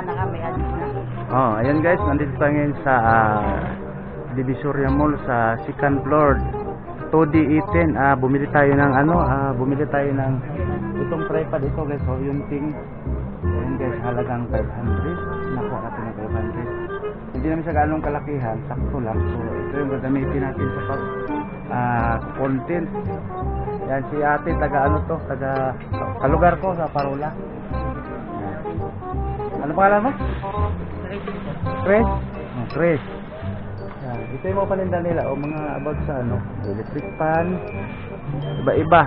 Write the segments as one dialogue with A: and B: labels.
A: Naka may alis na.
B: Oh, ayan guys, nandito tayo ngayon sa ah, Divisoria Mall sa second floor. 2D Eaten. Ah, bumili tayo ng ano, ah, bumili tayo ng itong tripod ito guys. So, yung thing. Ayan guys, halagang 500. Nakuha natin ng 500. Hindi naman siya ganong kalakihan, sakto lang. So, ito yung gagamitin natin sa pag ah, content. Yan si ate, taga ano to, taga kalugar ko sa Parola. Ano pangalan mo? Chris? Oh, Chris. Yan. Ito yung mga paninda nila o mga about sa ano, electric fan. Iba-iba.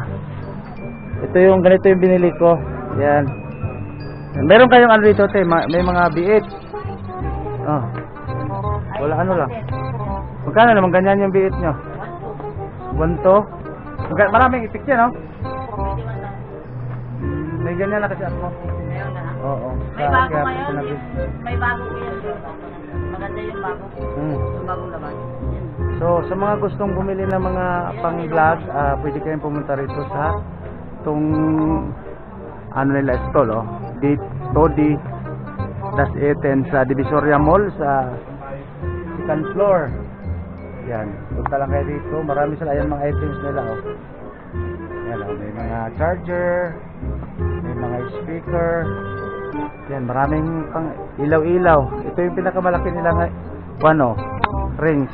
B: Ito yung ganito yung binili ko. Yan. Meron kayong ano dito, te, ma- may mga biit. Oh. Wala ano lang. Magkano naman ganyan yung biit nyo? Ganto? Magka- Maraming itik yan, no? May ganyan na kasi ako.
A: Ngayon.
B: Oo.
A: May bago
B: kaya
A: ngayon.
B: sinabi.
A: May bago yan. Maganda yung bago.
B: Hmm.
A: Yung bagong labas. Yan.
B: So, sa mga gustong bumili ng mga pang-vlog, ah, pwede kayong pumunta rito sa tong ano nila stall, oh. D Todi Das 18 sa Divisoria Mall sa second floor. Yan. Punta lang kayo dito. Marami sila. Ayan mga items nila, oh. Yan, oh. May mga charger. May mga speaker. Yan, maraming pang ilaw-ilaw. Ito yung pinakamalaki nila nga, ano, rings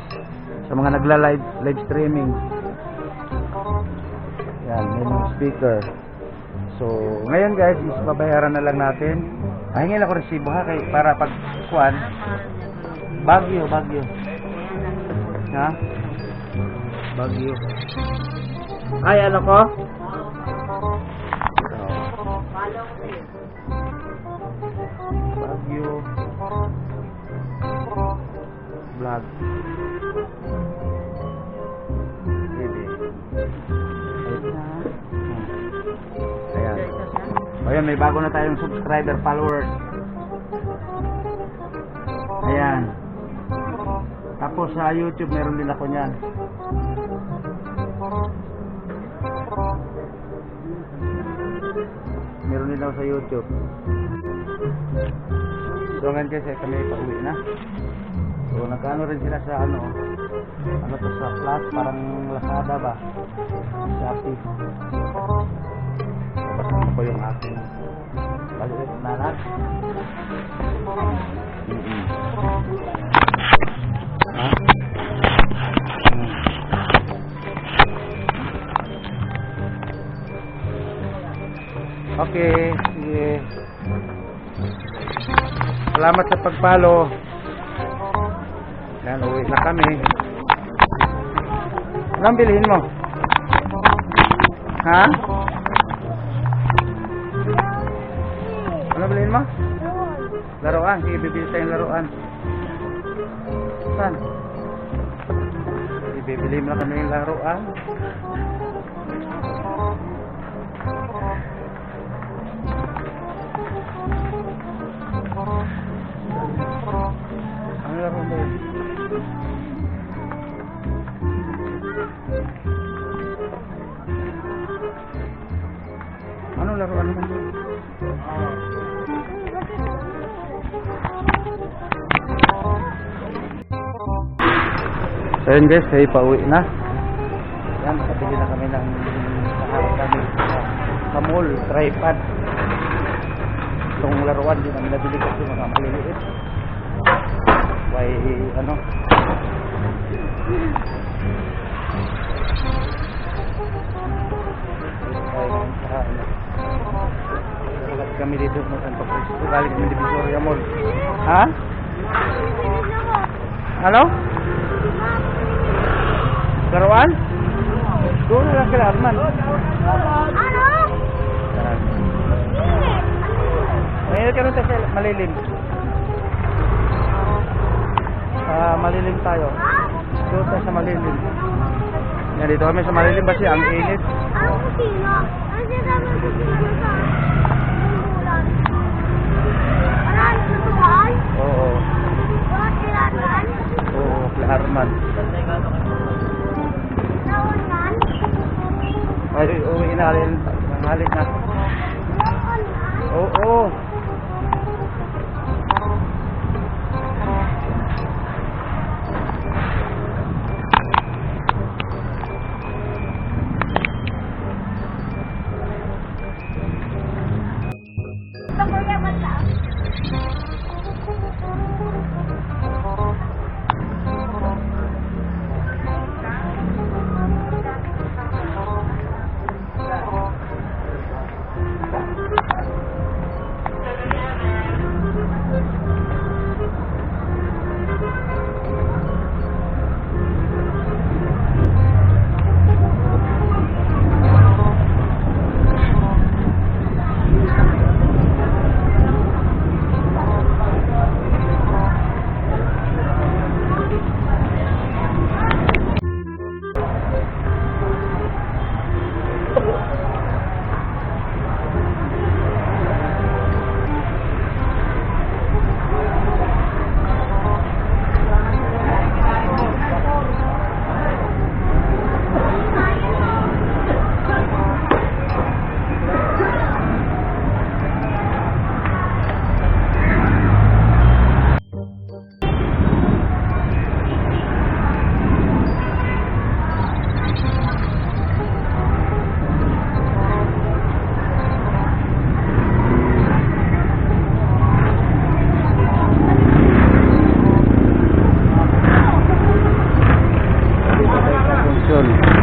B: sa mga nagla-live live streaming. Yan, may mga speaker. So, ngayon guys, is babayaran na lang natin. Ah, hingin ako resibo ha, kay, para pag kuan, Bagyo, Bagyo. Ha? Bagyo. Ay, ano ko? Ito. Bagyo. Vlog. Hmm. Ayan. May bago na tayong subscriber followers. Ayan. Tapos sa YouTube, meron din ako niyan. Meron din ako sa YouTube. So ngayon kasi kami pauwi na. So nagkano rin sila sa ano, ano to sa plus, parang Lazada ba? Shopee. Tapos ko yung aking baliit na anak. Mm-mm. Ha? Mm. Okay, sige. Salamat sa pagpalo. Yan, uwi na kami. Anong bilhin mo? Ha? Ano bilhin mo? Laruan. Sige, bibili tayong laruan. Saan? Ibibili mo na kami ng laruan. So yun guys, ay pauwi na. Yan, nakabili na kami ng naharap kami sa, sa mall, tripod. Itong laruan din namin nabili kasi mga maliliit. Why, ano? Sa ano? Ulat kami dito sa Santo Cristo. Galing kami Divisoria Mall. Ha? Ano? Laruan? Doon na lang kila Arman.
C: Ano?
B: Ngayon ka rin sa malilim. Sa malilim tayo. Doon tayo sa malilim. Yan dito kami sa malilim kasi ang init.
C: Ano kusina? Ano sinasabi ng kusina sa bulan? Wala na natuwaan?
B: Oo.
C: Wala kailangan?
B: Oo, kila Arman. Ay, uwi na rin. Nanghalik na. Oo.
C: চল